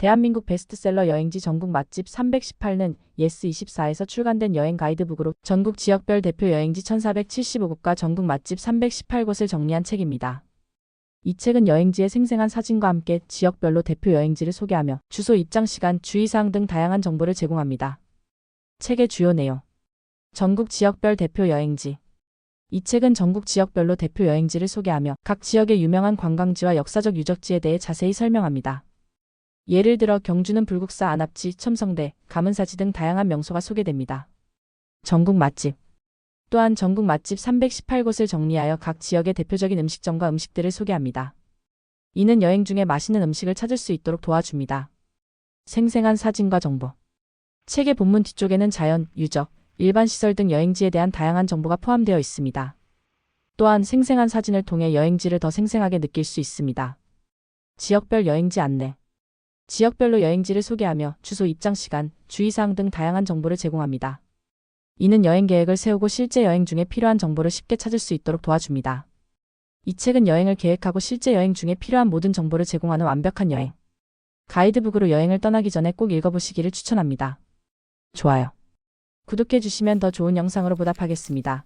대한민국 베스트셀러 여행지 전국 맛집 318는 예스24에서 출간된 여행 가이드북으로 전국 지역별 대표 여행지 1475곳과 전국 맛집 318곳을 정리한 책입니다. 이 책은 여행지의 생생한 사진과 함께 지역별로 대표 여행지를 소개하며 주소 입장 시간, 주의사항 등 다양한 정보를 제공합니다. 책의 주요 내용 전국 지역별 대표 여행지 이 책은 전국 지역별로 대표 여행지를 소개하며 각 지역의 유명한 관광지와 역사적 유적지에 대해 자세히 설명합니다. 예를 들어 경주는 불국사 안압지, 첨성대, 가문사지 등 다양한 명소가 소개됩니다. 전국 맛집 또한 전국 맛집 318곳을 정리하여 각 지역의 대표적인 음식점과 음식들을 소개합니다. 이는 여행 중에 맛있는 음식을 찾을 수 있도록 도와줍니다. 생생한 사진과 정보 책의 본문 뒤쪽에는 자연, 유적, 일반 시설 등 여행지에 대한 다양한 정보가 포함되어 있습니다. 또한 생생한 사진을 통해 여행지를 더 생생하게 느낄 수 있습니다. 지역별 여행지 안내 지역별로 여행지를 소개하며 주소 입장 시간, 주의사항 등 다양한 정보를 제공합니다. 이는 여행 계획을 세우고 실제 여행 중에 필요한 정보를 쉽게 찾을 수 있도록 도와줍니다. 이 책은 여행을 계획하고 실제 여행 중에 필요한 모든 정보를 제공하는 완벽한 여행. 가이드북으로 여행을 떠나기 전에 꼭 읽어보시기를 추천합니다. 좋아요. 구독해주시면 더 좋은 영상으로 보답하겠습니다.